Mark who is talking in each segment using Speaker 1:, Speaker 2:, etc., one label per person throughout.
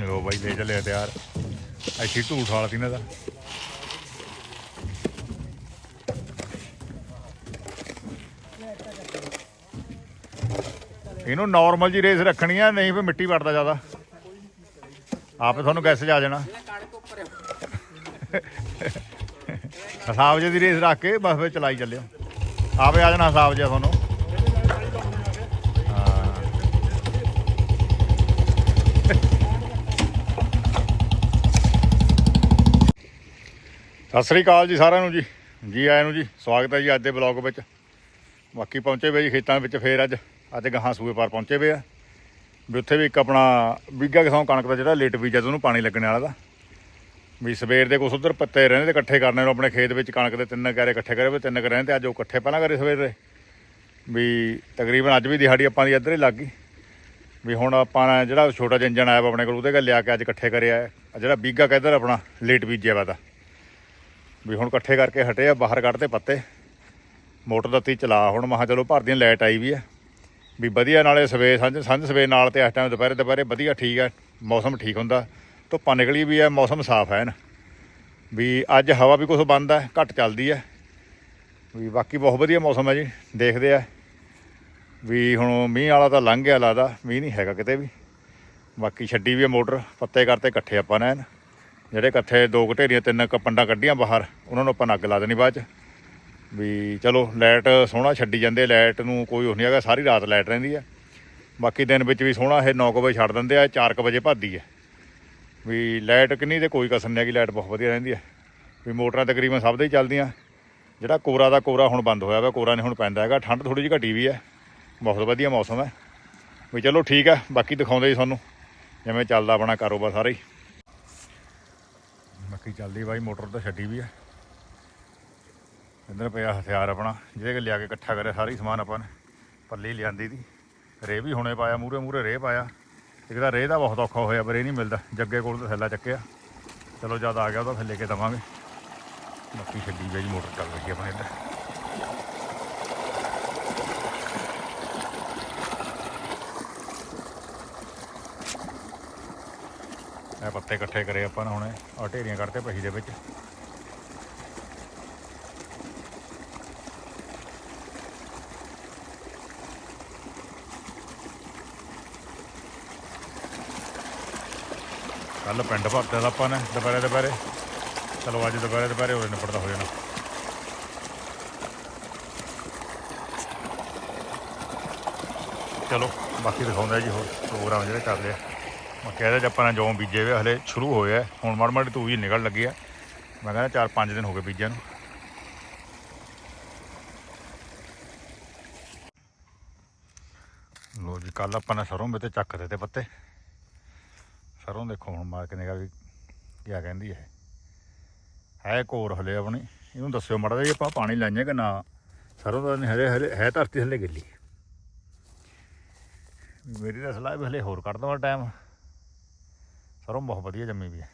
Speaker 1: ਲੋ ਬਾਈ, ਲੈ ਚੱਲਿਆ ਤਿਆਰ। ਐਸੀ ਢੂਠ ਵਾਲਾ ਸੀ ਇਹਨਾਂ ਦਾ। ਇਹਨੂੰ ਨਾਰਮਲ ਜੀ ਰੇਸ ਰੱਖਣੀ ਆ, ਨਹੀਂ ਫੇ ਮਿੱਟੀ ਵੜਦਾ ਜ਼ਿਆਦਾ। ਆਪੇ ਤੁਹਾਨੂੰ ਮੈਸੇਜ ਆ ਜਾਣਾ। ਹਿਸਾਬ ਜੇ ਦੀ ਰੇਸ ਰੱਖ ਕੇ ਬਸ ਫੇ ਚਲਾਈ ਚੱਲਿਓ। ਆਪੇ ਆ ਜਾਣਾ ਹਿਸਾਬ ਜਿਹਾ ਤੁਹਾਨੂੰ। ਸਤਿ ਸ੍ਰੀ ਅਕਾਲ ਜੀ ਸਾਰਿਆਂ ਨੂੰ ਜੀ। ਜੀ ਆਇਆਂ ਨੂੰ ਜੀ, ਸਵਾਗਤ ਹੈ ਜੀ ਅੱਜ ਦੇ ਬਲੌਗ ਵਿੱਚ। ਬਾਕੀ ਪਹੁੰਚੇ ਵੇ ਜੀ ਖੇਤਾਂ ਵਿੱਚ ਫੇਰ ਅੱਜ। ਅੱਜ ਗਾਹਾਂ ਸੂਏ ਪਾਰ ਪਹੁੰਚੇ ਵੇ ਆ। ਵੀ ਉੱਥੇ ਵੀ ਇੱਕ ਆਪਣਾ ਬੀਗਾ ਕਿਸਾਂ ਕਣਕ ਦਾ ਜਿਹੜਾ ਲੇਟ ਬੀਜਾ ਤੇ ਉਹਨੂੰ ਪਾਣੀ ਲੱਗਣ ਵਾਲਾ ਦਾ। ਵੀ ਸਵੇਰ ਦੇ ਕੁਛ ਉਧਰ ਪੱਤੇ ਰਹਿੰਦੇ ਤੇ ਇਕੱਠੇ ਕਰਨੇ ਨੂੰ ਆਪਣੇ ਖੇਤ ਵਿੱਚ ਕਣਕ ਦੇ ਤਿੰਨ ਕਰੇ ਇਕੱਠੇ ਕਰੇ ਵੇ ਤਿੰਨ ਕਰੇ ਤੇ ਅੱਜ ਉਹ ਇਕੱਠੇ ਪਹਿਲਾਂ ਕਰੇ ਸਵੇਰ ਦੇ। ਵੀ ਤਕਰੀਬਨ ਅੱਜ ਵੀ ਦਿਹਾੜੀ ਆਪਾਂ ਦੀ ਇੱਧਰ ਹੀ ਲੱਗ ਗਈ। ਵੀ ਹੁਣ ਆਪਾਂ ਜਿਹੜਾ ਛੋਟਾ ਜਿਹਾ ਇੰਜਣ ਆਇਆ ਆਪਣੇ ਕੋਲ, ਉਹਦੇ ਕੋਲ ਲਿਆ ਕੇ ਅੱਜ ਇਕੱਠੇ ਕਰਿਆ। ਹੈ। ਜਿਹੜਾ ਬੀਗਾ ਕਹਿੰਦਾ ਆਪਣਾ ਲੇਟ ਬੀਜਿਆ ਵਾ ਤਾਂ। ਵੀ ਹੁਣ ਇਕੱਠੇ ਕਰਕੇ ਹਟੇ ਆ, ਬਾਹਰ ਕੱਢਦੇ ਪੱਤੇ। ਮੋਟਰ ਦਾ ਦਿੱਤੀ, ਚਲਾ ਹੁਣ। ਮਹਾ ਚਲੋ ਭਰਦੀਆਂ ਲਾਈਟ ਆਈ ਵੀ ਆ। ਵੀ ਵਧੀਆ ਨਾਲੇ ਸਵੇਰ, ਸਾਂਝ ਸਾਂਝ ਸਵੇਰ ਨਾਲ ਤੇ ਇਸ ਟਾਈਮ ਦੁਪਹਿਰੇ ਦੁਪਹਿਰੇ ਵਧੀਆ ਠੀਕ ਆ, ਮੌਸਮ ਠੀਕ ਹੁੰਦਾ। ਧੁੱਪਾਂ ਨਿਕਲੀ ਵੀ ਆ, ਮੌਸਮ ਸਾਫ਼ ਹੈ ਨਾ। ਵੀ ਅੱਜ ਹਵਾ ਵੀ ਕੁਝ ਬੰਦ ਹੈ ਘੱਟ ਚੱਲਦੀ ਹੈ ਵੀ ਬਾਕੀ ਬਹੁਤ ਵਧੀਆ ਮੌਸਮ ਹੈ ਜੀ, ਦੇਖਦੇ ਆ। ਵੀ ਹੁਣ ਮੀਂਹ ਵਾਲਾ ਤਾਂ ਲੰਘ ਗਿਆ ਲੱਗਦਾ, ਮੀਂਹ ਨਹੀਂ ਹੈਗਾ ਕਿਤੇ ਵੀ। ਬਾਕੀ ਛੱਡੀ ਵੀ ਆ ਮੋਟਰ, ਪੱਤੇ ਕਰਤੇ ਇਕੱਠੇ ਆਪਾਂ ਨੇ ਐਨ। ਜਿਹੜੇ ਇਕੱਠੇ ਦੋ ਘਟੇਰੀਆਂ ਤਿੰਨ ਕੁ ਕੱਢੀਆਂ ਬਾਹਰ, ਉਹਨਾਂ ਨੂੰ ਆਪਾਂ ਨੂੰ ਅੱਗ ਲਾ ਦੇਣੀ ਬਾਅਦ ਚ। ਵੀ ਚਲੋ, ਲਾਈਟ ਸੋਹਣਾ ਛੱਡੀ ਜਾਂਦੇ, ਲਾਈਟ ਨੂੰ ਕੋਈ ਉਹ ਨਹੀਂ ਹੈਗਾ, ਸਾਰੀ ਰਾਤ ਲਾਈਟ ਰਹਿੰਦੀ ਹੈ ਬਾਕੀ ਦਿਨ ਵਿੱਚ ਵੀ ਸੋਹਣਾ, ਇਹ 9 ਵਜੇ ਛੱਡ ਦਿੰਦੇ ਆ 4 ਵਜੇ ਭੱਦੀ ਹੈ ਵੀ ਲਾਈਟ ਕਿੰਨੀ ਤੇ ਕੋਈ ਕਸਰ ਨਹੀਂ ਹੈਗੀ, ਲਾਈਟ ਬਹੁਤ ਵਧੀਆ ਰਹਿੰਦੀ ਹੈ ਵੀ ਮੋਟਰਾਂ ਤਕਰੀਬਨ ਸਭ ਦੇ ਹੀ ਚੱਲਦੀਆਂ। ਜਿਹੜਾ ਕੋਰਾ ਦਾ ਕੋਰਾ ਹੁਣ ਬੰਦ ਹੋਇਆ ਵਾ, ਕੋਰਾ ਨਹੀਂ ਹੁਣ ਪੈਂਦਾ ਹੈਗਾ, ਠੰਡ ਥੋੜੀ ਜਿਹੀ ਘਟੀ ਵੀ ਹੈ ਬਹੁਤ ਵਧੀਆ ਮੌਸਮ ਹੈ। ਵੀ ਚਲੋ ਠੀਕ ਹੈ ਬਾਕੀ ਦਿਖਾਉਂਦੇ ਜੀ ਤੁਹਾਨੂੰ। ਜਿਵੇਂ ਚੱਲਦਾ ਆਪਣਾ ਕਾਰੋਬਾਰ ਸਾਰੇ ਹੀ। ਬਾਕੀ ਚੱਲਦੀ ਬਾਈ, ਮੋਟਰ ਤਾਂ ਛੱਡੀ ਵੀ ਹੈ ਇੱਧਰ ਪਿਆ ਹਥਿਆਰ ਆਪਣਾ, ਜਿਹਦੇ ਕਿ ਲਿਆ ਕੇ ਇਕੱਠਾ ਕਰਿਆ ਸਾਰੀ ਸਮਾਨ ਆਪਾਂ ਨੇ। ਪੱਲੀ ਲਿਆਂਦੀ ਦੀ। ਰੇ ਵੀ ਹੁਣੇ ਪਾਇਆ ਮੂਰੇ ਮੂਰੇ ਰੇ ਪਾਇਆ। ਇੱਕ ਤਾਂ ਰੇ ਦਾ ਬਹੁਤ ਔਖਾ ਹੋਇਆ, ਪਰ ਇਹ ਨਹੀਂ ਮਿਲਦਾ। ਜੱਗੇ ਕੋਲ ਤਾਂ ਥੈਲਾ ਚੱਕਿਆ। ਚਲੋ ਜਦ ਆ ਗਿਆ ਉਹਦਾ ਫਿਰ ਲੈ ਕੇ ਦਵਾਂਗੇ। ਬਾਕੀ ਛੱਡੀ ਵੀ ਜੀ ਮੋਟਰ ਚੱਲ ਰਹੀ ਹੈ ਆਪਣੇ ਇੱਧਰ। ਇਹ ਪੱਤੇ ਇਕੱਠੇ ਕਰੇ ਆਪਾਂ ਨੇ ਹੁਣੇ ਆ ਢੇਰੀਆਂ ਕੱਢਤੇ ਪਹੀ ਦੇ ਵਿੱਚ। ਕੱਲ ਪਿੰਡ ਭਰਤੇ ਦਾ ਆਪਾਂ ਨੇ, ਦੁਪਹਿਰੇ ਦੁਪਹਿਰੇ। ਚਲੋ ਅੱਜ ਦੁਪਹਿਰੇ ਦੁਪਹਿਰੇ ਹੋਰੇ ਨਿਪੜਦਾ ਹੋ ਜਾਣਾ। ਚਲੋ, ਬਾਕੀ ਦਿਖਾਉਂਦਾ ਜੀ ਹੋਰ, ਪ੍ਰੋਗਰਾਮ ਜਿਹੜੇ ਕਰ ਲਿਆ ਮੈਂ ਕਹਿੰਦਾ ਜੇ ਆਪਾਂ ਨੇ ਜੋਂ ਬੀਜੇ ਵੇ, ਹਲੇ ਸ਼ੁਰੂ ਹੋਇਆ ਹੁਣ ਮਾੜੀ ਮਾੜੀ ਤੂੰ ਹੀ ਨਿਕਲ ਲੱਗੀ ਆ। ਮੈਂ ਕਹਿੰਦਾ 4-5 ਦਿਨ ਹੋ ਗਏ ਬੀਜਿਆਂ ਨੂੰ। ਲੋ ਜੀ ਕੱਲ ਆਪਾਂ ਨੇ ਸਰੋਂ ਵਿੱਚ ਚੱਕ ਦਿੱਤੇ ਪੱਤੇ। ਸਰੋਂ ਦੇਖੋ ਹੁਣ ਮਾਰ ਕੇ ਨਿਕਾ ਵੀ ਕੀ ਕਹਿੰਦੀ ਹੈ ਹੈ ਕੋਰ ਹਲੇ ਆਪਣੀ। ਇਹਨੂੰ ਦੱਸਿਓ ਮੜਾ ਜੀ ਆਪਾਂ ਪਾਣੀ ਲਾਈਏ ਕਿ ਨਾ। ਸਰੋਂ ਦਾ ਨਹੀਂ ਹਲੇ ਹਲੇ, ਹੈ ਧਰਤੀ ਹਲੇ ਗਿੱਲੀ। ਮੇਰੀ ਤਾਂ ਸਲਾਹ ਵੀ ਹਲੇ ਹੋਰ ਕੱਢ ਦਵਾਂ ਟਾਈਮ। ਸਰੋਂ ਬਹੁਤ ਵਧੀਆ ਜੰਮੀ ਵੀ ਹੈ।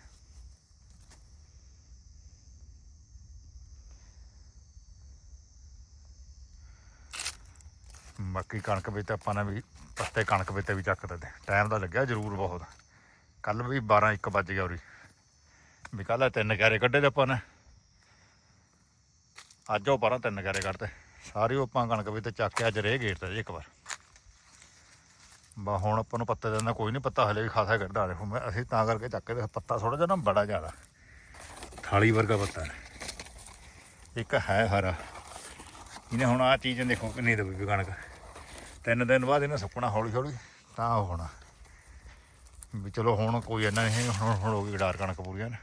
Speaker 1: ਬਾਕੀ ਕਣਕ ਵਿੱਚ ਤਾਂ ਆਪਾਂ ਨੇ ਵੀ ਪੱਤੇ ਕਣਕ ਵਿੱਚ ਵੀ ਚੱਕ ਦਿੱਤੇ। ਟਾਈਮ ਤਾਂ ਲੱਗਿਆ ਜ਼ਰੂਰ ਬਹੁਤ। ਕੱਲ ਵੀ 12 1 ਵੱਜ ਗਿਆ ਉਰੀ। ਵੀ ਕੱਲ ਤਿੰਨ ਕੈਰੇ ਕੱਢੇ ਤੇ ਆਪਾਂ ਨੇ। ਅੱਜ ਉਹ ਪਰਾਂ ਤਿੰਨ ਕੈਰੇ ਕੱਢਤੇ। ਸਾਰੀ ਉਹ ਆਪਾਂ ਕਣਕ ਵਿੱਚ ਤੇ ਚੱਕ ਕੇ ਅੱਜ ਰੇ ਗੇਟ ਤੇ ਇੱਕ ਵਾਰ। ਬਾ ਹੁਣ ਆਪਾਂ ਨੂੰ ਪੱਤੇ ਦਾ ਕੋਈ ਨਹੀਂ ਪੱਤਾ ਹਲੇ ਵੀ ਖਾਸਾ ਕੱਢਾ ਦੇਖੋ ਮੈਂ ਅਸੀਂ ਤਾਂ ਕਰਕੇ ਚੱਕ ਕੇ ਪੱਤਾ ਥੋੜਾ ਜਿਹਾ ਨਾ ਬੜਾ ਜ਼ਿਆਦਾ। ਥਾਲੀ ਵਰਗਾ ਪੱਤਾ ਹੈ। ਇੱਕ ਹੈ ਹਰਾ। ਇਹਨੇ ਹੁਣ ਆ ਚੀਜ਼ ਦੇਖੋ ਕਿੰਨੀ ਦਬੀ ਵੀ ਕਣਕ। ਤਿੰਨ ਦਿਨ ਬਾਅਦ ਇਹਨੇ ਸੁੱਕਣਾ ਹੌਲੀ ਹੌਲੀ ਤਾਂ ਹੋਣਾ। ਵੀ ਚਲੋ ਹੁਣ ਕੋਈ ਇੰਨਾ ਨਹੀਂ ਹੁਣ ਹੁਣ ਹੋ ਗਈ ਗਡਾਰ ਕਣਕ ਪੂਰੀਆਂ ਨੇ।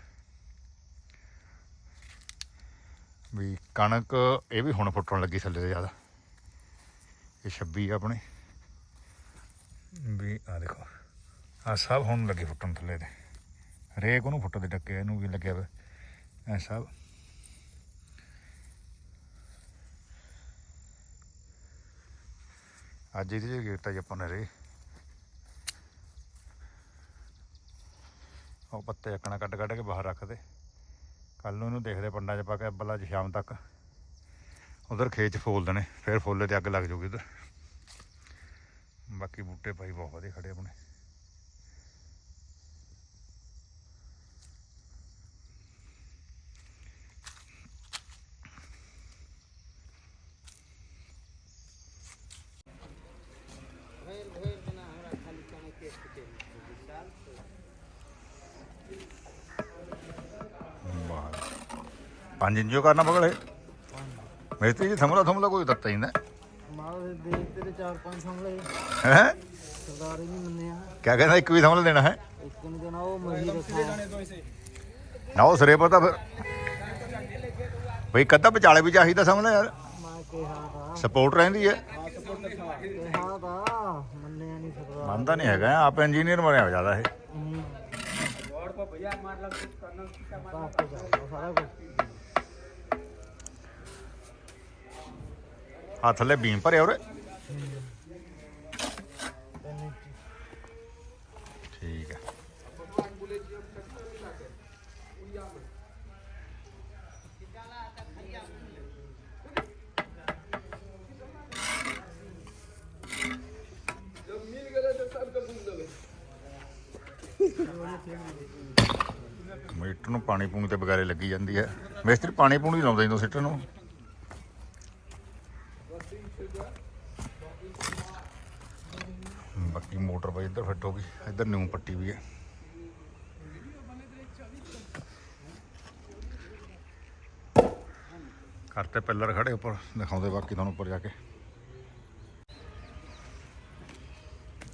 Speaker 1: ਵੀ ਕਣਕ ਇਹ ਵੀ ਹੁਣ ਫੁੱਟਣ ਲੱਗੀ ਥੱਲੇ ਜ਼ਿਆਦਾ। ਇਹ 26 ਆ ਆਪਣੀ। ਵੀ ਆ ਦੇਖੋ ਆ ਸਭ ਹੁਣ ਲੱਗੇ ਫੁੱਟਣ ਥੱਲੇ ਤੇ ਹਰੇਕ ਉਹਨੂੰ ਫੁੱਟ ਦੇ ਡੱਕੇ ਇਹਨੂੰ ਵੀ ਲੱਗਿਆ ਵਾ। ਐ ਸਭ। ਅੱਜ ਇਹਦੇ ਜੇ ਗੇਟਾ ਜੀ ਆਪਾਂ ਨੇ ਰੇ ਉਹ ਪੱਤੇ ਅੱਕਣਾ ਕੱਢ ਕੱਢ ਕੇ ਬਾਹਰ ਰੱਖਦੇ ਕੱਲ ਨੂੰ ਇਹਨੂੰ ਦੇਖਦੇ ਪੰਡਾਂ 'ਚ ਪਾ ਕੇ ਅੱਬਲਾ ਅੱਜ ਸ਼ਾਮ ਤੱਕ। ਉਧਰ ਖੇਤ 'ਚ ਫੋਲ ਦੇਣੇ, ਫਿਰ ਫੋਲੇ ਤੇ ਅੱਗ ਲੱਗ ਜੂਗੀ ਉਧਰ। ਬਾਕੀ ਬੂਟੇ ਭਾਈ ਬਹੁਤ ਵਧੀਆ ਖੜੇ ਆਪਣੇ पंज इंच जो करना पकड़े मेरे तो ये थमला थमला कोई तत्ता ही ना
Speaker 2: ਮਾਰ ਦੇਖ ਤੇਰੇ ਚਾਰ ਪੰਜ ਸੰਭਲੇ
Speaker 1: ਹੈ?
Speaker 2: ਸਰਦਾਰ ਹੀ ਨਹੀਂ ਮੰਨਿਆ।
Speaker 1: ਕਿਆ ਕਹਿੰਦਾ ਇੱਕ ਵੀ ਥਮਲਾ ਦੇਣਾ ਹੈ?
Speaker 2: ਇੱਕ ਨੂੰ ਦੇਣਾ ਉਹ ਮਰੀ ਰੱਖਾ
Speaker 1: ਨਾ ਉਹ ਸਰੇ ਪਤਾ ਫਿਰ ਬਈ ਕੱਦਾ ਵਿਚਾਲੇ ਵੀ ਚਾਹੀਦਾ ਸਮਝਦਾ ਯਾਰ।
Speaker 2: ਮੈਂ ਕਿਹਾ ਦਾ
Speaker 1: ਸਪੋਰਟ ਰਹਿੰਦੀ ਹੈ।
Speaker 2: ਕਿਹਾ ਦਾ ਮੰਨਿਆ ਨਹੀਂ ਸਰਦਾਰ।
Speaker 1: ਮੰਨਦਾ ਨਹੀਂ ਹੈਗਾ ਆਪ ਇੰਜੀਨੀਅਰ ਬਣਿਆ ਜ਼ਿਆਦਾ ਇਹ।
Speaker 2: ਹੂੰ। ਬਾਪ ਤੇ ਜਾਂਦਾ ਸਾਰਾ ਕੁਝ
Speaker 1: ਆ ਥੱਲੇ ਬੀਮ ਭਰਿਆ ਉਰੇ। ਠੀਕ ਹੈ ਮੀਟਰ ਨੂੰ ਪਾਣੀ ਪੂਣੀ ਤੇ ਬਗਾਰੇ ਲੱਗੀ ਜਾਂਦੀ ਹੈ। ਮਿਸਤਰੀ ਪਾਣੀ ਪੂਣੀ ਲਾਉਂਦਾ ਜਦੋਂ ਸਿੱਟਰ ਨੂੰ ਬਾਕੀ ਮੋਟਰ ਬਈ ਇੱਧਰ ਫਿੱਟ ਹੋ ਗਈ ਇੱਧਰ ਨਿਊ ਪੱਟੀ ਵੀ ਹੈ। ਕਰਤੇ ਪਿੱਲਰ ਖੜੇ ਉੱਪਰ, ਦਿਖਾਉਂਦੇ ਬਾਕੀ ਤੁਹਾਨੂੰ ਉੱਪਰ ਜਾ ਕੇ।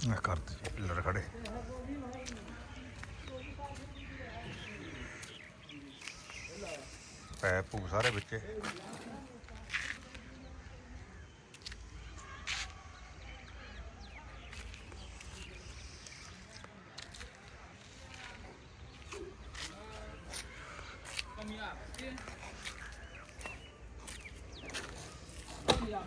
Speaker 1: ਇਹ ਕਰਤੇ ਪਿੱਲਰ ਖੜੇ। ਪੈਪ ਪੂ ਸਾਰੇ ਵਿੱਚੇ।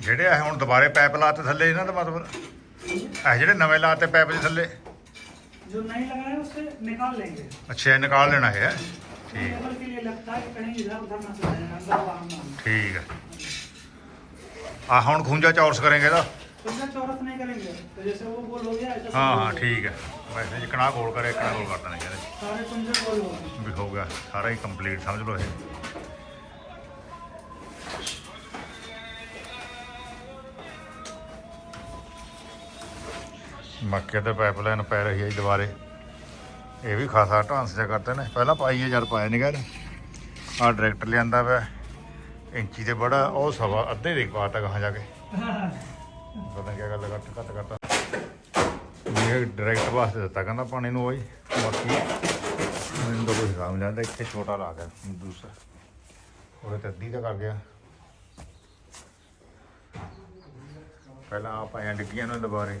Speaker 1: ਜਿਹੜੇ ਇਹ ਹੁਣ ਦੁਬਾਰੇ ਪਾਈਪ ਲਾਤੇ ਥੱਲੇ ਇਹਨਾਂ ਦਾ ਮਤਲਬ ਇਹ ਜਿਹੜੇ ਨਵੇਂ ਲਾਤੇ ਪੈਪ ਦੇ ਥੱਲੇ।
Speaker 3: जो नहीं लगा है उससे निकाल लेंगे
Speaker 1: ਅੱਛਾ ਇਹ ਨਿਕਾਲ ਲੈਣਾ ਹੈ ਠੀਕ। ਹੈ ਆ। ਹੁਣ ਖੁੰਝਾ ਚੌਰਸ ਕਰਾਂਗੇ ਇਹਦਾ।
Speaker 3: तो इधर चौरस नहीं करेंगे तो जैसे वो गोल हो गया
Speaker 1: ਹਾਂ ਹਾਂ ਠੀਕ ਹੈ ਵੈਸੇ ਜੀ ਕਣਾ ਗੋਲ ਕਰੇ ਕਣਾ ਗੋਲ ਕਰ ਦੇਣਾ ਕਹਿੰਦੇ
Speaker 3: सारे पंजे गोल हो गए
Speaker 1: ਵੀ ਹੋਊਗਾ ਸਾਰਾ ਹੀ ਕੰਪਲੀਟ ਸਮਝ ਲਓ ਮੱਕੇ ਤੇ ਪਾਈਪਲਾਈਨ ਪੈ ਰਹੀ ਹੈ ਜੀ ਦੁਬਾਰੇ। ਇਹ ਵੀ ਖਾਸਾ ਢਾਂਸ ਜਿਹਾ ਕਰਦੇ ਨੇ ਪਹਿਲਾਂ ਪਾਈਏ ਯਾਰ ਪਾਇਆ ਨਹੀਂ ਗਏ ਆ ਡਾਇਰੈਕਟਰ ਲਿਆਂਦਾ ਪਿਆ। ਇੰਚੀ ਤੇ ਬੜਾ, ਉਹ ਸਵਾ ਅੱਧੇ ਦੇ ਪਾਤਾ ਕਹਾਂ ਜਾ ਕੇ। ਪਤਾ ਕੀ ਗੱਲ ਕੱਟ ਕੱਟ ਕਰਤਾ। ਇਹ ਡਾਇਰੈਕਟ ਵਾਸਤੇ ਦਿੱਤਾ ਕਹਿੰਦਾ ਪਾਣੀ ਨੂੰ ਉਹੀ ਬਾਕੀ ਮੈਨੂੰ ਤਾਂ ਕੋਈ ਕੰਮ ਜਾਂਦਾ ਇੱਥੇ ਛੋਟਾ ਲਾ ਗਿਆ ਦੂਸਰਾ। ਉਹਦੇ ਤੇ ਅੱਧੀ ਤਾਂ ਕਰ ਗਿਆ। ਪਹਿਲਾਂ ਆ ਪਾਇਆ ਡਿੱਗੀਆਂ ਨੂੰ ਦੁਬਾਰੇ।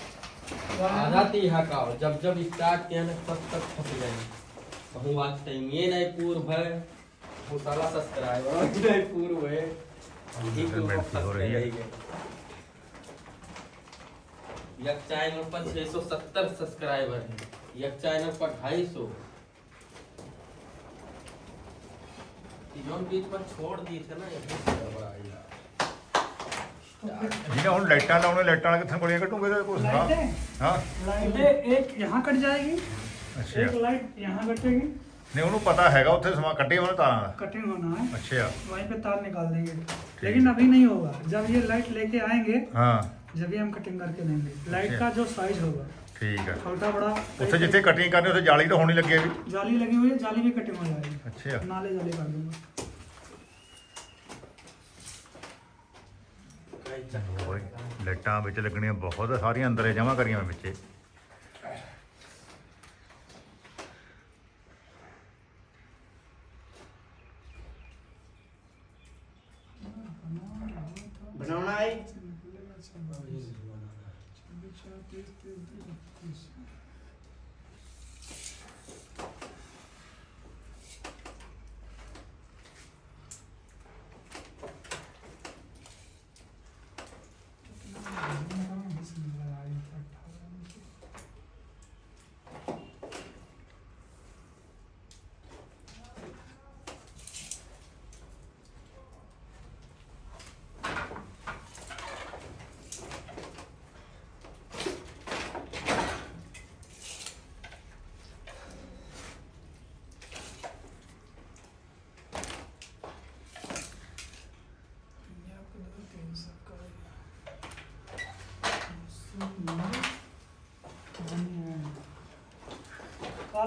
Speaker 2: आधा तीहा का हो जब जब स्टार्ट किया ना तब तक फंस गए कहूँ बात ये नहीं पूर्व है। वो साला सब्सक्राइबर नहीं पूर्व है। ठीक
Speaker 1: मिनट की हो रही है।
Speaker 2: एक चैनल पर 670 सब्सक्राइबर है। एक चैनल पर 250 जोन बीच में छोड़ दिए थे ना यार
Speaker 1: ਜਿਹਨੇ ਹੁਣ ਲਾਈਟਾਂ ਲਾਉਣੇ ਲਾਈਟਾਂ ਵਾਲੇ ਕਿੱਥੇ ਗੋਲੀਆਂ ਕੱਢੂਗੇ ਤਾਂ ਕੁਛ ਨਾ
Speaker 3: लाइटें
Speaker 1: ਹਾਂ
Speaker 3: लाइटें एक यहाँ कट जाएगी
Speaker 1: ਅੱਛਾ
Speaker 3: एक लाइट यहाँ कटेगी
Speaker 1: ਨਹੀਂ ਉਹਨੂੰ ਪਤਾ ਹੈਗਾ ਉੱਥੇ ਸਮਾਂ ਕੱਢੇ ਉਹਨੇ ਤਾਰਾਂ ਦਾ
Speaker 3: कटिंग होना है
Speaker 1: ਅੱਛਾ
Speaker 3: वहीं पे तार निकाल देंगे लेकिन अभी नहीं होगा जब ये लाइट लेके आएंगे
Speaker 1: ਹਾਂ
Speaker 3: जब ही हम कटिंग करके देंगे लाइट
Speaker 1: अच्छा।
Speaker 3: का जो साइज होगा
Speaker 1: ਠੀਕ ਹੈ
Speaker 3: छोटा बड़ा
Speaker 1: ਉੱਥੇ जिथे कटिंग करनी ਉੱਥੇ ਜਾਲੀ ਤਾਂ ਹੋਣੀ ਲੱਗੀ ਹੈ ਵੀ
Speaker 3: जाली लगी हुई है जाली भी कटिंग हो जाएगी
Speaker 1: ਅੱਛਾ
Speaker 3: नाले जाली कर दूंगा
Speaker 1: ਹੋਰ ਲੱਟਾਂ ਵਿੱਚ ਲੱਗਣੀਆਂ ਬਹੁਤ ਸਾਰੀਆਂ ਅੰਦਰੇ ਜਮਾ ਕਰੀਆਂ ਵਿੱਚ।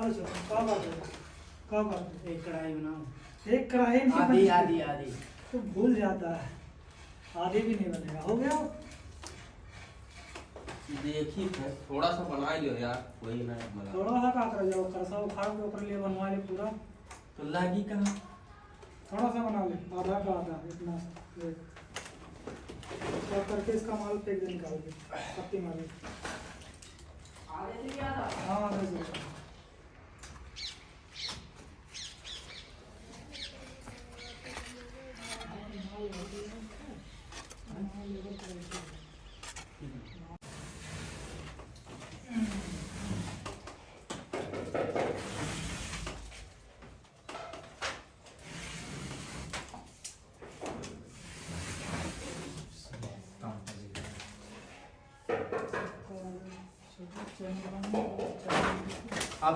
Speaker 3: कालो चलो का बात है का बात है
Speaker 4: एक कढ़ाई बनाओ।
Speaker 3: एक कढ़ाई नहीं
Speaker 4: आधी आधी आधी।
Speaker 3: तो भूल जाता है। आधे भी नहीं बनेगा। हो गया?
Speaker 2: देखी थोड़ा सा बना लियो यार। वही ना मला
Speaker 3: थोड़ा सा का कर जाओ? करसा उखाड़ के ऊपर लिए बनवा ले पूरा।
Speaker 2: तो लगी कहाँ?
Speaker 3: थोड़ा सा बना ले। आधा का आधा इतना सा ले। करके इसका माल फेंक दे निकाल के। पत्ती
Speaker 4: ज़्यादा?
Speaker 3: हाँ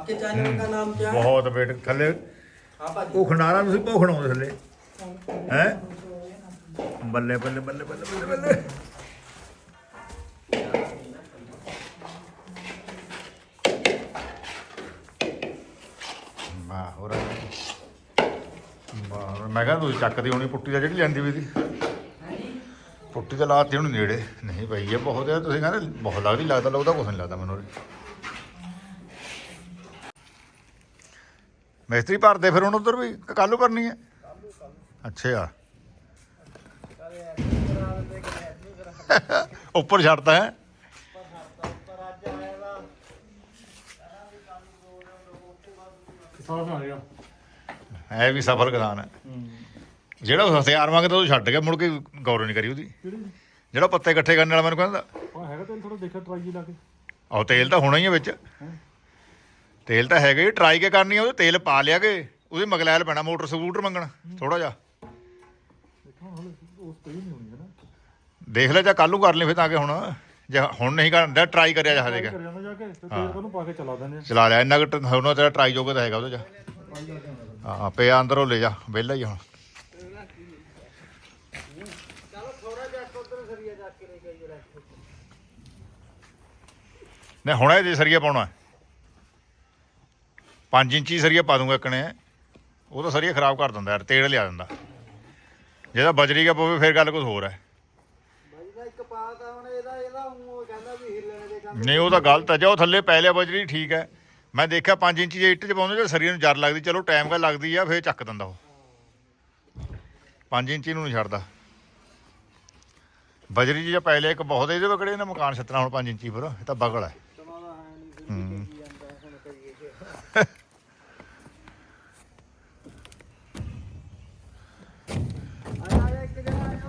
Speaker 2: आपके चैनल का नाम क्या है
Speaker 1: ਬਹੁਤ ਵੇਟ ਥੱਲੇ
Speaker 2: आपा जी
Speaker 1: ਉਹ ਖੰਡਾਰਾ ਤੁਸੀਂ ਭੋਖਣਾਉਂਦੇ ਥੱਲੇ ਹੈਂ? ਬੱਲੇ ਬੱਲੇ ਬੱਲੇ ਬੱਲੇ ਬੱਲੇ ਬੱਲੇ ਵਾਹ ਹੋਰ ਵਾਹ ਮੈਂ ਕਹਿੰਦਾ ਤੁਸੀਂ ਚੱਕਦੀ ਹੋਣੀ ਪੁੱਟੀ ਦਾ ਜਿਹੜੀ ਲੈਂਦੀ ਵੀ ਸੀ ਪੁੱਟੀ ਤਾਂ ਲਾਤੀ ਹੁਣ ਨੇੜੇ ਨਹੀਂ ਪਈ ਇਹ ਬਹੁਤ ਹੈ ਤੁਸੀਂ ਕਹਿੰਦੇ ਬਹੁਤ ਲੱਗਦੀ ਲੱਗਦਾ ਲੱਗਦਾ ਕੁਛ ਨਹੀਂ ਲੱਗਦਾ ਮੈਨੂੰ ਉਰੇ। ਮਿਸਤਰੀ ਭਰਦੇ ਫਿਰ ਹੁਣ ਉਧਰ ਵੀ ਕੱਲੂ ਕਰਨੀ ਹੈ? ਅੱਛਾ। ਉੱਪਰ ਛੱਡਦਾ ਹੈ? ਹੈ ਵੀ ਸਫਲ ਕਿਸਾਨ ਹੈ। ਜਿਹੜਾ ਹਥਿਆਰ ਮੰਗਦਾ ਉਹ ਛੱਡ ਗਿਆ ਮੁੜ ਕੇ ਗੌਰ ਨਹੀਂ ਕਰੀ ਉਹਦੀ। ਜਿਹੜਾ ਪੱਤੇ ਇਕੱਠੇ ਕਰਨ ਵਾਲਾ ਮੈਨੂੰ ਕਹਿੰਦਾ।
Speaker 5: ਉਹ ਹੈਗਾ ਤੈਨੂੰ ਥੋੜਾ ਦੇਖਿਆ ਟਰਾਈ ਲਾ ਕੇ।
Speaker 1: ਆਹ ਤੇਲ ਤਾਂ ਹੋਣਾ ਹੀ ਹੈ ਵਿੱਚ। ਤੇਲ ਤਾਂ ਹੈਗਾ ਹੀ ਟਰਾਈ ਕੇ ਕਰਨੀ ਆ ਉਹਦੇ ਤੇਲ ਪਾ ਲਿਆ ਕੇ ਉਹਦੇ ਮਗਲੈਲ ਪੈਣਾ ਮੋਟਰ ਸਕੂਟਰ ਮੰਗਣਾ ਥੋੜਾ ਜਿਹਾ।
Speaker 5: ਦੇਖੋ ਨਾ
Speaker 1: ਲੈ ਜਾਂ ਕੱਲੂ ਕਰ ਲਈ ਫਿਰ ਤਾਂ ਕਿ ਹੁਣ ਜੇ ਹੁਣ ਨਹੀਂ ਕਰਦਾ ਟਰਾਈ ਕਰਿਆ ਜਾ
Speaker 5: ਟਰਾਈ
Speaker 1: ਦੇਗਾ
Speaker 5: ਕਰ ਜਾਂਦਾ ਜਾ ਕੇ ਤੇ ਤੇਲ ਉਹਨੂੰ ਪਾ ਕੇ ਚਲਾ ਦਿੰਦੇ ਆ।
Speaker 1: ਚਲਾ ਲਿਆ ਇੰਨਾ ਕੁ ਹੁਣ ਤੇਰਾ ਟਰਾਈ ਜੋਗਾ ਤਾਂ ਹੈਗਾ ਉਹਦੇ ਚ। ਹਾਂ ਪਿਆ ਅੰਦਰੋਂ ਲੈ ਜਾ ਵਿਹਲਾ ਹੀ ਹੁਣ। ਨਹੀਂ ਹੁਣ ਇਹ ਸਰੀਆ ਪਾਉਣਾ 5 ਇੰਚੀ ਸਰੀਆ ਪਾ ਦੂੰਗਾ ਇੱਕਣੇ ਉਹ ਤਾਂ ਸਰੀਆ ਖਰਾਬ ਕਰ ਦਿੰਦਾ ਯਾਰ, ਤੇੜ ਲਿਆ ਦਿੰਦਾ। ਜਿਹਦਾ ਬਜਰੀ ਦਾ ਪਵੇ ਫਿਰ ਗੱਲ ਕੁਝ ਹੋਰ ਹੈ। ਨਹੀਂ, ਉਹ ਤਾਂ ਗਲਤ ਹੈ, ਜੇ ਉਹ ਥੱਲੇ ਪੈ ਲਿਆ ਬਜਰੀ, ਠੀਕ ਹੈ। ਮੈਂ ਦੇਖਿਆ 5 ਇੰਚੀ ਜੇ ਇੱਟ ਚ ਪਾਉਂਦੇ ਜੇ ਸਰੀਰ ਨੂੰ ਜਰ ਲੱਗਦੀ, ਚਲੋ ਟਾਈਮ ਕਾ ਲੱਗਦੀ ਆ, ਫੇਰ ਚੱਕ ਦਿੰਦਾ ਉਹ। 5 ਇੰਚੀ ਨੂੰ ਨਹੀਂ ਛੱਡਦਾ। ਬਜਰੀ ਜੀ ਜੇ ਪੈ ਲਿਆ ਇੱਕ ਬਹੁਤ, ਇਹਦੇ ਵਕੜੇ ਨਾ ਮਕਾਨ ਛੱਤਣਾ ਹੁਣ 5 ਇੰਚੀ ਪਰ, ਇਹ ਤਾਂ ਬਗਲ ਹੈ।
Speaker 4: ਸਮਾਂ ਹੈ ਨਹੀਂ ਫਿਰ
Speaker 1: ਹੂੰ।
Speaker 4: ਕੀ ਜਾਂਦਾ ਹੁਣ ਕਰੀਏ ਕੀ। ਆ ਜਾ ਇੱਕ ਜਣਾ ਆ ਜਾ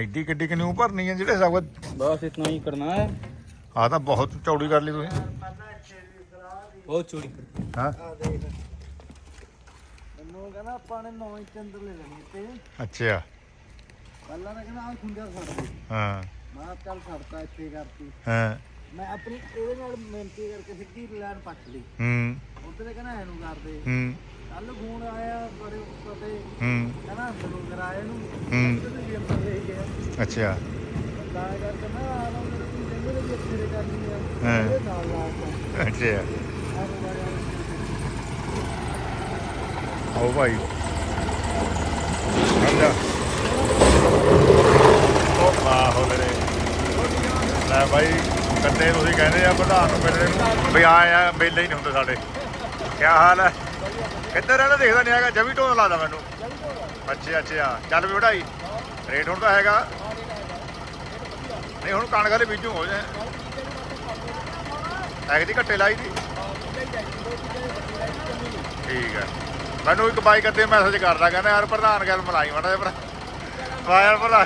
Speaker 1: ਐਡੀ ਕਿੱਡੀ ਕਿ ਨੂੰ ਭਰਨੀ ਹੈ ਜਿਹੜੇ ਹਿਸਾਬ
Speaker 2: बस इतना ही करना है
Speaker 1: ਆ ਤਾਂ ਬਹੁਤ ਚੌੜੀ ਕਰ ਲਈ ਤੁਸੀਂ
Speaker 2: बहुत चोरी करती
Speaker 1: ਹਾਂ
Speaker 4: ਆ ਦੇਖ ਮੈਨੂੰ ਕਹਿੰਦਾ ਆਪਾਂ ਨੇ 9 ਇੰਚ ਅੰਦਰ ਲੈ ਲੈਣੀ ਤੇ
Speaker 1: ਅੱਛਾ
Speaker 4: ਪਹਿਲਾਂ ਤਾਂ ਕਹਿੰਦਾ ਆ ਖੁੰਝਾ ਛੱਡ ਦੇ
Speaker 1: ਹਾਂ
Speaker 4: ਮੈਂ ਕਿਹਾ ਚੱਲ ਛੱਡਤਾ ਇੱਥੇ ਕਰਤੀ
Speaker 1: ਹਾਂ
Speaker 4: ਮੈਂ ਆਪਣੀ ਇਹਦੇ ਨਾਲ ਮਿਹਨਤੀ ਕਰਕੇ ਸਿੱਧੀ ਲਾਈਨ ਪੱਟ ਲਈ
Speaker 1: ਹੂੰ
Speaker 4: ਉਧਰ ਕਹਿੰਦਾ ਇਹਨੂੰ ਕਰਦੇ
Speaker 1: ਹੂੰ
Speaker 4: ਕੱਲ ਫੋਨ ਆਇਆ ਬੜੇ ਉੱਤੇ
Speaker 1: ਹੂੰ
Speaker 4: ਕਹਿੰਦਾ ਅੰਦਰੋਂ ਕਰਾਏ ਨੂੰ
Speaker 1: ਹੂੰ
Speaker 4: ਤੇ ਵੀ ਅੰਦਰ ਲੈ ਗਿਆ
Speaker 1: ਅੱਛਾ।
Speaker 4: ਤਾਂ ਕਰਕੇ ਮੈਂ ਆ ਮੇਰੇ ਕੋਲ ਕਹਿੰਦੇ ਨੇ ਵੀ ਇੱਥੇ ਕਰਨੀ ਆ
Speaker 1: ਹਾਂ।
Speaker 4: ਇਹ ਨਾਲ ਲਾਤਾ
Speaker 1: ਅੱਛਾ।
Speaker 4: ਆ
Speaker 1: ਆਓ ਭਾਈ। ਸਮਝਾ ਉਹ ਆਹੋ ਮੇਰੇ। ਲੈ ਭਾਈ, ਕੰਨੇ ਤੁਸੀਂ ਕਹਿੰਦੇ ਆ ਪ੍ਰਧਾਨ ਨੂੰ ਮਿਲਣੇ ਨੂੰ ਵੀ ਆਏ ਮੇਲੇ ਹੀ ਨਹੀਂ ਹੁੰਦੇ ਸਾਡੇ। ਕੀ ਹਾਲ ਹੈ ਕਿੱਧਰ ਰਹਿਣਾ ਦੇਖਦਾ ਨਹੀਂ ਹੈਗਾ ਜਵੀ ਢੋਲ ਲਾਦਾ ਮੈਨੂੰ। ਅੱਛਾ ਅੱਛਾ। ਚੱਲ ਵੀ ਵਢਾਈ। ਰੇਟ ਹੁਣ ਤਾਂ ਹੈਗਾ ਨਹੀਂ, ਹੁਣ ਕਣਕ ਦੇ ਬੀਜੂ ਹੋ ਜਾਏ। ਐਗ ਘੱਟੇ ਲਾਈ ਦੀ। ਠੀਕ ਹੈ। ਮੈਨੂੰ ਇੱਕ ਬਾਈ ਕਦੇ ਮੈਸੇਜ ਕਰਦਾ, ਕਹਿੰਦਾ, ਯਾਰ ਪ੍ਰਧਾਨ ਗੱਲ ਮਲਾਈ ਮਾੜਾ ਜਿਹਾ ਭਰਾ। ਯਾਰ ਭਲਾ।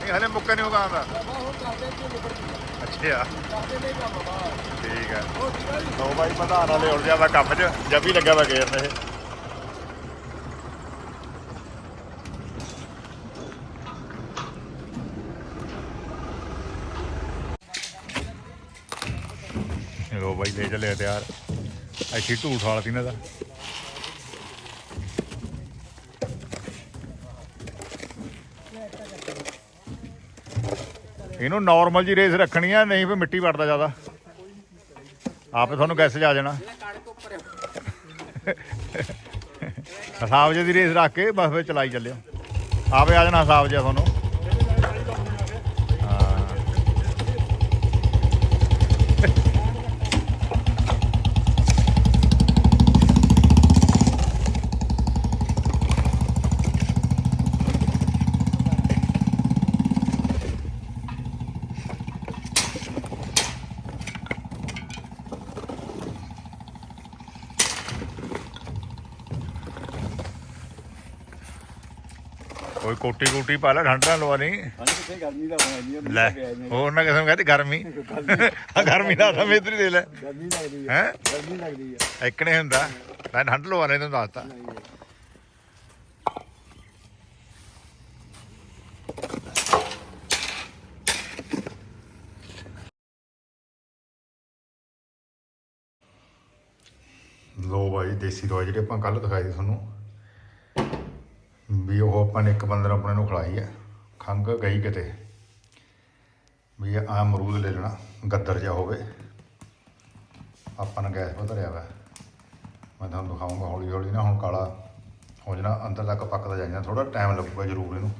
Speaker 1: ਨਹੀਂ, ਹਲੇ ਮੁੱਕਾ ਨਹੀਂ ਉਗਾਉਂਦਾ ਅੱਛਾ। ਠੀਕ ਹੈ। ਲੋ ਬਾਈ, ਪ੍ਰਧਾਨ ਵਾਲੇ ਉੜ ਜਾ ਕੰਮ 'ਚ। ਜੱਬੀ ਲੱਗਿਆ ਵਾ ਗੇਰ ਨੇ ਇਹ ਲੋ ਬਾਈ ਲੈ ਚੱਲੇ ਤਿਆਰ? ਐਸੀ ਢੂਠ ਵਾਲਾ ਸੀ ਇਹਨਾਂ ਦਾ। ਇਹਨੂੰ ਨਾਰਮਲ ਜੀ ਰੇਸ ਰੱਖਣੀ ਆ, ਨਹੀਂ ਫੇ ਮਿੱਟੀ ਵੜਦਾ ਜ਼ਿਆਦਾ। ਆਪੇ ਤੁਹਾਨੂੰ ਗੈਸ ਆ ਜਾਣਾ। ਹਿਸਾਬ ਜੇ ਦੀ ਰੇਸ ਰੱਖ ਕੇ ਬਸ ਫੇ ਚਲਾਈ ਚੱਲਿਓ। ਆਪੇ ਆ ਜਾਣਾ ਹਿਸਾਬ ਜਿਹਾ ਤੁਹਾਨੂੰ ਹਾਂ ਕੋਈ ਕੋਟੀ ਕੋਟੀ ਪਾ ਲੈ ਠੰਡ ਨਾਲ ਲਵਾ ਨਹੀਂ
Speaker 4: ਕਿੱਥੇ ਗਰਮੀ ਦਾ ਹੋਣਾ ਜੀ
Speaker 1: ਲੈ ਹੋਰ ਨਾ ਕਿਸੇ ਨੂੰ ਕਹਿੰਦੇ ਗਰਮੀ। ਆ। ਗਰਮੀ ਦਾ ਤਾਂ ਮੇਤਰੀ ਦੇ ਲੈ।
Speaker 4: ਗਰਮੀ ਲੱਗਦੀ
Speaker 1: ਹੈ?
Speaker 4: ਗਰਮੀ ਲੱਗਦੀ ਆ।
Speaker 1: ਇੱਕਣੇ ਹੁੰਦਾ। ਮੈਂ ਠੰਡ ਲਵਾ ਲੈ ਤੈਨੂੰ ਦੱਸਤਾ। ਲੋ ਬਾਈ ਦੇਸੀ ਦਵਾਈ ਜਿਹੜੀ ਆਪਾਂ ਕੱਲ ਦਿਖਾਈ ਸੀ ਤੁਹਾਨੂੰ। ਵੀ ਉਹ ਆਪਾਂ ਨੇ ਇੱਕ ਬੰਦੇ ਨੂੰ ਆਪਣੇ ਨੂੰ ਖਿਲਾਈ ਹੈ। ਖੰਗ ਗਈ ਕਿਤੇ। ਵੀ ਆ ਅਮਰੂਦ ਲੈ ਲੈਣਾ, ਗੱਦਰ ਜਿਹਾ ਹੋਵੇ। ਆਪਾਂ ਨੇ ਗੈਸ ਵਧਰਿਆ ਵਾ। ਮੈਂ ਤੁਹਾਨੂੰ ਦਿਖਾਉਂਗਾ ਹੌਲੀ ਹੌਲੀ ਨਾ, ਹੁਣ ਕਾਲਾ ਹੋ ਜਾਣਾ, ਅੰਦਰ ਤੱਕ ਪੱਕਦਾ ਜਾਂਦਾ ਥੋੜਾ ਟਾਈਮ ਲੱਗੂਗਾ ਜ਼ਰੂਰ ਇਹਨੂੰ।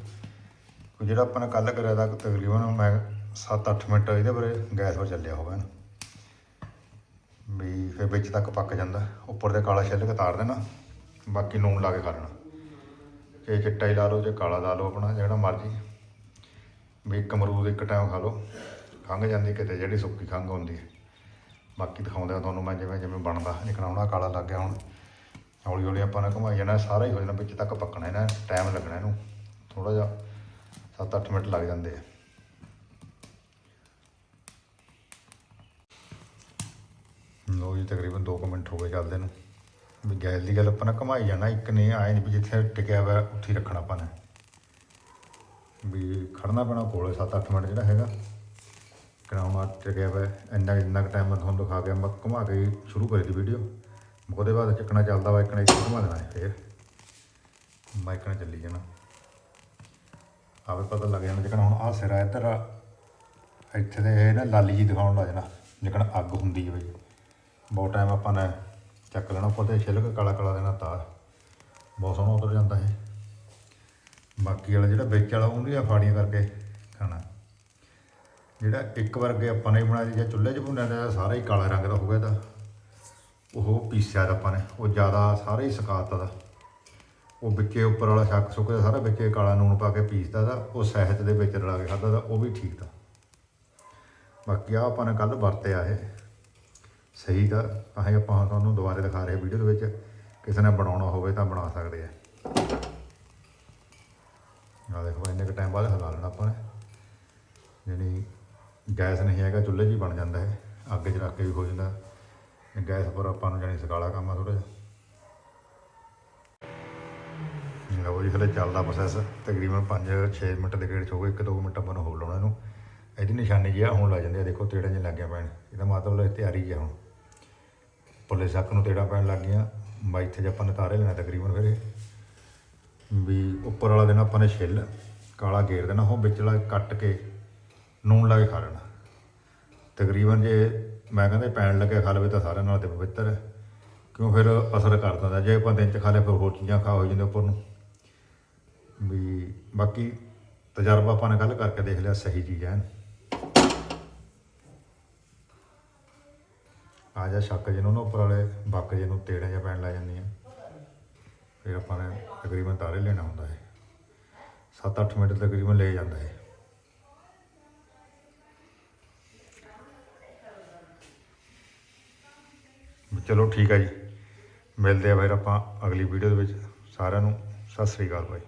Speaker 1: ਕੋਈ ਜਿਹੜਾ ਆਪਾਂ ਨੇ ਕੱਲ ਕਰਿਆ ਤਾਂ ਤਕਰੀਬਨ ਮੈਂ 7-8 ਮਿੰਟ ਇਹਦੇ ਬਾਰੇ ਗੈਸ 'ਤੇ ਚੱਲਿਆ ਹੋਵੇ ਨਾ। ਵੀ ਫਿਰ ਵਿੱਚ ਤੱਕ ਪੱਕ ਜਾਂਦਾ। ਉੱਪਰ ਤੇ ਕਾਲਾ ਛਿੱਲ ਕੇ ਤਾਰ ਦੇਣਾ। ਬਾਕੀ ਨੂਨ ਲਾ ਕੇ ਖਾ ਲੈਣਾ ਜੇ ਚਿੱਟਾ ਹੀ ਲਾ ਲਓ, ਜੇ ਕਾਲਾ ਲਾ ਲਓ ਆਪਣਾ, ਜਿਹੜਾ ਮਰਜ਼ੀ। ਵੀ ਇੱਕ ਅਮਰੂਦ ਇੱਕ ਟਾਈਮ ਖਾ ਲਓ। ਖੰਘ ਜਾਂਦੀ ਕਿਤੇ, ਜਿਹੜੀ ਸੁੱਕੀ ਖੰਘ ਹੁੰਦੀ ਹੈ। ਬਾਕੀ ਦਿਖਾਉਂਦਾ ਤੁਹਾਨੂੰ ਮੈਂ ਜਿਵੇਂ ਜਿਵੇਂ ਬਣਦਾ। ਨਿਕਣਾ ਕਾਲਾ ਲੱਗ ਗਿਆ ਹੁਣ। ਹੌਲੀ ਹੌਲੀ ਆਪਾਂ ਨੇ ਘੁਮਾਈ ਜਾਣਾ, ਸਾਰਾ ਹੀ ਹੋ ਜਾਣਾ, ਵਿੱਚ ਤੱਕ ਪੱਕਣਾ ਇਹਨਾਂ ਟਾਈਮ ਲੱਗਣਾ ਇਹਨੂੰ। ਥੋੜਾ ਜਿਹਾ 7-8 ਮਿੰਟ ਲੱਗ ਜਾਂਦੇ ਆ। ਲੋ ਜੀ, ਤਕਰੀਬਨ 2 ਮਿੰਟ ਹੋ ਗਏ ਚੱਲਦੇ ਨੂੰ। ਵੀ ਗੈਸ ਦੀ ਗੱਲ ਆਪਾਂ ਨੇ ਘੁਮਾਈ ਜਾਣਾ, ਇੱਕ ਨੇ ਆਏ ਨਹੀਂ ਵੀ ਜਿੱਥੇ ਟਿਕਿਆ ਹੋਇਆ ਉੱਥੇ ਹੀ ਰੱਖਣਾ ਆਪਾਂ ਨੇ। ਵੀ ਖੜਨਾ ਪੈਣਾ ਕੋਲੇ 7-8 ਮਿੰਟ ਜਿਹੜਾ ਹੈਗਾ। ਕਰਾਉਣਾ ਟਿਕਿਆ ਹੋਇਆ, ਇੰਨਾ ਇੰਨਾ ਕੁ ਟਾਈਮ ਮੈਂ ਤੁਹਾਨੂੰ ਦਿਖਾ ਗਿਆ ਮੈਂ ਘੁਮਾ ਕੇ ਸ਼ੁਰੂ ਕਰੀ ਦੀ ਵੀਡੀਓ ਉਹਦੇ ਬਾਅਦ ਚੱਕਣਾ ਚੱਲਦਾ ਵਾ ਇੱਕਣਾ ਇੱਥੇ ਘੁਮਾ ਦੇਣਾ ਹੈ ਫੇਰ। ਮੈਂ ਇੱਕਣਾ ਚੱਲੀ ਜਾਣਾ। ਆਵੇ ਪਤਾ ਲੱਗ ਜਾਣਾ ਜਿਕਣ ਹੁਣ ਆਹ ਸਿਰਾ ਇੱਧਰ ਇੱਥੇ ਤੇ ਇਹ ਨਾ ਲਾਲੀ ਜੀ ਦਿਖਾਉਣ ਲੱਗ ਜਾਣਾ, ਜਿਕਣ ਅੱਗ ਹੁੰਦੀ ਹੈ ਬਈ। ਬਹੁਤ ਟਾਈਮ ਆਪਾਂ ਨੇ ਚੱਕ ਲੈਣਾ, ਉੱਪਰ ਤੇ ਛਿਲਕ ਕਾਲਾ ਕਾਲਾ ਦੇਣਾ ਤਾਰ। ਬਹੁਤ ਸੋਹਣਾ ਉਤਰ ਜਾਂਦਾ ਹੈ ਬਾਕੀ ਵਾਲਾ ਜਿਹੜਾ ਵਿੱਚ ਵਾਲਾ ਉਹਦੀਆਂ ਫਾੜੀਆਂ ਕਰਕੇ ਖਾਣਾ। ਜਿਹੜਾ ਇੱਕ ਵਰਗੇ ਆਪਾਂ ਨੇ ਬਣਾਇਆ ਸੀ, ਜਾਂ ਚੁੱਲ੍ਹੇ 'ਚ ਭੁੰਨਿਆ ਤਾਂ ਸਾਰਾ ਹੀ ਕਾਲਾ ਰੰਗ ਦਾ ਹੋ ਗਿਆ ਤਾਂ ਉਹ ਪੀਸਿਆ ਤਾਂ ਆਪਾਂ ਨੇ, ਉਹ ਜ਼ਿਆਦਾ ਸਾਰਾ ਹੀ ਸੁਕਾਤਾ ਦਾ। ਉਹ ਵਿੱਚੇ ਉੱਪਰ ਵਾਲਾ ਸ਼ੱਕ ਸੁੱਕੇ ਸਾਰਾ ਵਿੱਚੇ ਕਾਲਾ ਨੂਣ ਪਾ ਕੇ ਪੀਸਦਾ ਦਾ, ਉਹ ਸਹਿਤ ਦੇ ਵਿੱਚ ਰਲਾ ਕੇ ਖਾਦਾ ਦਾ, ਉਹ ਵੀ ਠੀਕ ਤਾਂ ਬਾਕੀ ਆ ਆਪਾਂ ਨੇ ਕੱਲ ਵਰਤਿਆ ਇਹ। ਸਹੀ ਤਾਂ ਤਾਂ ਹੀ ਆਪਾਂ ਤੁਹਾਨੂੰ ਦੁਬਾਰੇ ਦਿਖਾ ਰਹੇ ਵੀਡੀਓ ਦੇ ਵਿੱਚ, ਕਿਸੇ ਨੇ ਬਣਾਉਣਾ ਹੋਵੇ ਤਾਂ ਬਣਾ ਸਕਦੇ ਆ। ਆ ਦੇਖੋ, ਇੰਨੇ ਕੁ ਟਾਈਮ ਬਾਅਦ ਹਿਲਾ ਲੈਣਾ ਆਪਾਂ ਨੇ। ਯਾਨੀ ਗੈਸ ਨਹੀਂ ਹੈਗਾ, ਚੁੱਲ੍ਹੇ 'ਚ ਹੀ ਬਣ ਜਾਂਦਾ ਹੈ। ਅੱਗ 'ਚ ਰੱਖ ਕੇ ਵੀ ਹੋ ਜਾਂਦਾ। ਗੈਸ ਪਰ ਆਪਾਂ ਨੂੰ ਜਾਨੀ ਸਕਾਲਾ ਕੰਮ ਆ ਥੋੜਾ ਜਿਹਾ। ਲਓ ਜੀ, ਹਲੇ ਚੱਲਦਾ ਪ੍ਰੋਸੈਸ ਤਕਰੀਬਨ 5-6 ਮਿੰਟ ਦੇ ਗੇੜ ਚ ਹੋ ਗਏ 1-2 ਮਿੰਟ ਆਪਾਂ ਨੂੰ ਹੋ ਲਾਉਣਾ ਇਹਨੂੰ। ਇਹਦੀ ਨਿਸ਼ਾਨੀ ਜਿਹਾ ਆ, ਹੁਣ ਲੱਗ ਜਾਂਦੀ ਆ। ਦੇਖੋ ਤੇੜਾਂ ਜਿਹੀਆਂ ਲੱਗੀਆਂ ਪੈਣ ਇਹਦਾ ਮਤਲਬ ਇਹ ਤਿਆਰੀ ਹੈ ਹੁਣ। ਪੁੱਲੇ ਸੱਕ ਨੂੰ ਤੇੜਾਂ ਪੈਣ ਲੱਗ ਗਈਆਂ। ਬਾਈ ਇੱਥੇ ਜੇ ਆਪਾਂ ਨੇ ਤਾਰੇ ਲੈਣਾ ਤਕਰੀਬਨ ਫਿਰ ਵੀ ਉੱਪਰ ਵਾਲਾ ਦੇਣਾ ਆਪਾਂ ਨੇ ਛਿੱਲ, ਕਾਲਾ ਗੇਰ ਦੇਣਾ, ਉਹ ਵਿਚਲਾ ਕੱਟ ਕੇ ਨੂਣ ਲਾ ਕੇ ਖਾ ਲੈਣਾ। ਤਕਰੀਬਨ ਜੇ ਮੈਂ ਕਹਿੰਦਾ ਪੈਣ ਲੱਗੇ ਖਾ ਲਵੇ ਤਾਂ ਸਾਰਿਆਂ ਨਾਲ ਤੇ ਪਵਿੱਤਰ ਹੈ। ਕਿਉਂ ਫਿਰ ਅਸਰ ਕਰ ਦਿੰਦਾ। ਜੇ ਆਪਾਂ ਦਿਨ ਚ ਖਾ ਲਿਆ ਫਿਰ ਹੋਰ ਚੀਜ਼ਾਂ ਖਾ ਹੋ ਜਾਂਦੀਆਂ ਉੱਪਰ ਨੂੰ। ਵੀ ਬਾਕੀ ਤਜਰਬਾ ਆਪਾਂ ਨੇ ਕੱਲ ਕਰਕੇ ਦੇਖ ਲਿਆ, ਸਹੀ ਚੀਜ਼ ਹੈ। ਆ ਜਾ ਸ਼ੱਕ ਜਿਹਨੂੰ ਨਾ ਉੱਪਰ ਵਾਲੇ ਬੱਕ ਜਿਹਨੂੰ ਤੇੜੇ ਜਿਹਾ ਪੈਣ ਲੱਗ ਜਾਂਦੀਆਂ ਫਿਰ ਆਪਾਂ ਨੇ ਤਕਰੀਬਨ ਤਾਰੇ ਲੈਣਾ ਹੁੰਦਾ ਹੈ 7-8 ਮਿੰਟ ਤਕਰੀਬਨ ਲੈ ਜਾਂਦਾ ਹੈ ਚਲੋ ਠੀਕ ਆ ਜੀ। ਮਿਲਦੇ ਆ ਫਿਰ ਆਪਾਂ ਅਗਲੀ ਵੀਡੀਓ ਦੇ ਵਿੱਚ। ਸਾਰਿਆਂ ਨੂੰ ਸਤਿ ਸ੍ਰੀ ਅਕਾਲ ਭਾਈ